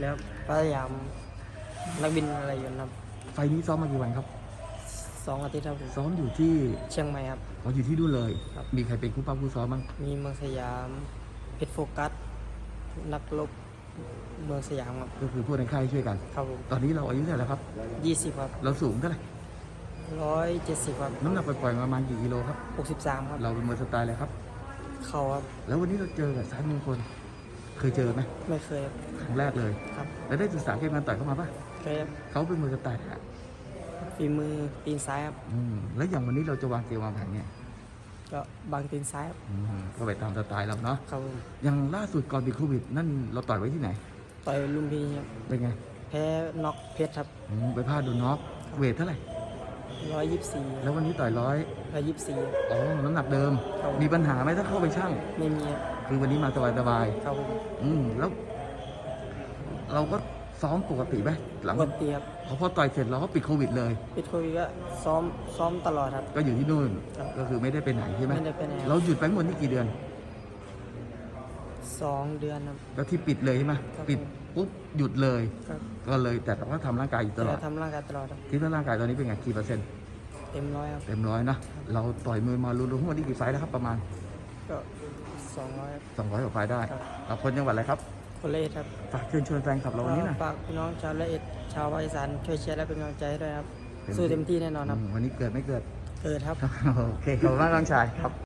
แล้วพยายามนักบินอะไรอยู่นะครับไฟล์นี้ซ้อมมากี่วันครับ สองอาทิตย์ครับผมซ้อมอยู่ที่เชียงใหม่ครับ อ๋ออยู่ที่นู่นเลย ครับ มีใครเป็นคู่ป้าคู่ซ้อมบ้างมีเมืองสยามเพชรโฟกัส นักรบเมืองสยามครับก็คือพวกในค่ายช่วยกัน ครับผมตอนนี้เราอายุเท่าไหร่แล้วครับ ยี่สิบครับเราสูงเท่าไหร่ร้อยเจ็ดสิบครับน้ำหนักปล่อยๆประมาณกี่กิโลครับ หกสิบสามครับเราเป็นมวยสไตล์อะไรครับ เข่าครับแล้ววันนี้เราเจอกับสายมงคล เคยเจอไหมไม่เคยครับครั้งแรกเลยครับ แล้วได้ศึกษาเกมการต่อยเข้ามาปะเคยครับเขาเป็นมวยสไตล์อะฝีมือตีนซ้ายครับอืมแล้วอย่างวันนี้เราจะวางเกมวางแผนเนี่ยก็บางตีนซ้ายครับอืมก็ไปตามสไตล์เราเนาะครับผมอย่างล่าสุดก่อนติดโควิด นั่นเราต่อยไว้ที่ไหน ต่อยลุมพินีครับเป็นไงแพ้น็อกเพชรครับอืมไปพลาดโดนน็อกเวทเท่าไหร่ร้อยยี่สิบสี่แล้ววันนี้ต่อยร้อยร้อยยี่สิบสี่ อ๋อน้ำหนักเดิม ครับ มีปัญหาไหมถ้าเข้าไปช่างไม่มีครับ คือวันนี้มาสบายครับผมๆอืมแล้ว เราก็ซ้อมปกติไหมหลังปกติครับพอพอต่อยเสร็จเราก็ปิดโควิดเลย ปิดโควิดก็ซ้อมซ้อมตลอดครับ ก็อยู่ที่นู่น ครับก็คือไม่ได้ไปไหนใช่ไหมไม่ได้ไปไหนครับ เราหยุดไปหมดนี่กี่เดือน สองเดือนครับก็ที่ปิดเลยใช่ไหมครับ ปิดปุ๊บหยุดเลย ครับก็เลยแต่เราก็ทำร่างกายอยู่ตลอดเราทำร่างกายตลอดครับคิดว่าร่างกายตอนนี้เป็นไงกี่เปอร์เซ็นต์เต็มร้อยครับ เต็มร้อยนะเราต่อยมวยมารวมๆทั้งหมดนี่กี่ไฟล์แล้วครับประมาณก็ สองร้อย200กว่าไฟล์ได้ครับ เราคนจังหวัดอะไรครับคนเลสครับฝากเชิญชวนแฟนคลับเราวันนี้หนะฝากพี่น้องชาวละเอ็ดชาวภาคอีสานช่วยเชียร์และเป็นกำลังใจให้ด้วยครับ เต็มที่ สู้เต็มที่แน่นอนครับวันนี้เกิดไม่เกิด เกิดครับ โอเคขอบคุณมากน้องชายครับ